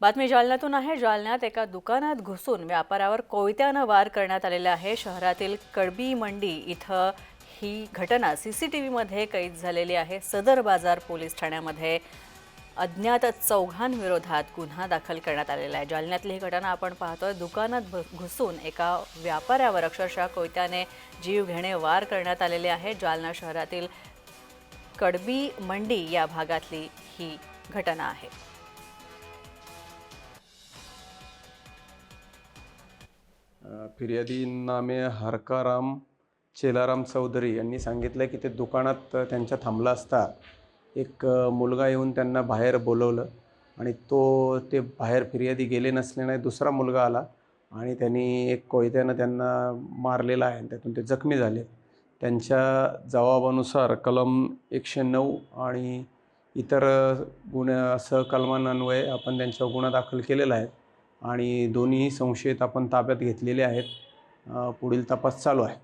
बातमी जालन्यातून आहे. जालन्यात एका दुकानात घुसून व्यापारावर कोयत्यानं वार करण्यात आलेला आहे. शहरातील कडबी मंडी इथं ही घटना सी सी टी व्हीमध्ये कैद झालेली आहे. सदर बाजार पोलीस ठाण्यामध्ये अज्ञात चौघांविरोधात गुन्हा दाखल करण्यात आलेला आहे. जालन्यातली ही घटना आपण पाहतोय. दुकानात घुसून एका व्यापाऱ्यावर अक्षरशः कोयत्याने जीव घेणे वार करण्यात आलेले आहे. जालना शहरातील कडबी मंडी या भागातली ही घटना आहे. फिर्यादी नामे हरकाराम चेलाराम चौधरी यांनी सांगितलं की ते दुकानात त्यांच्या थांबला असता. एक मुलगा येऊन त्यांना बाहेर बोलवलं आणि तो ते बाहेर फिर्यादी गेले नसल्याने दुसरा मुलगा आला आणि त्यांनी एक कोयत्यानं त्यांना मारलेला आहे आणि त्यातून ते जखमी झाले. त्यांच्या जबाबानुसार कलम एकशे नऊ आणि इतर गुन्ह्या सहकलमांन्वये आपण त्यांच्यावर गुन्हा दाखल केलेला आहे. आणि दोन्ही संशयित आपण ताब्यात घेतलेले आहेत. पुढील तपास चालू आहे.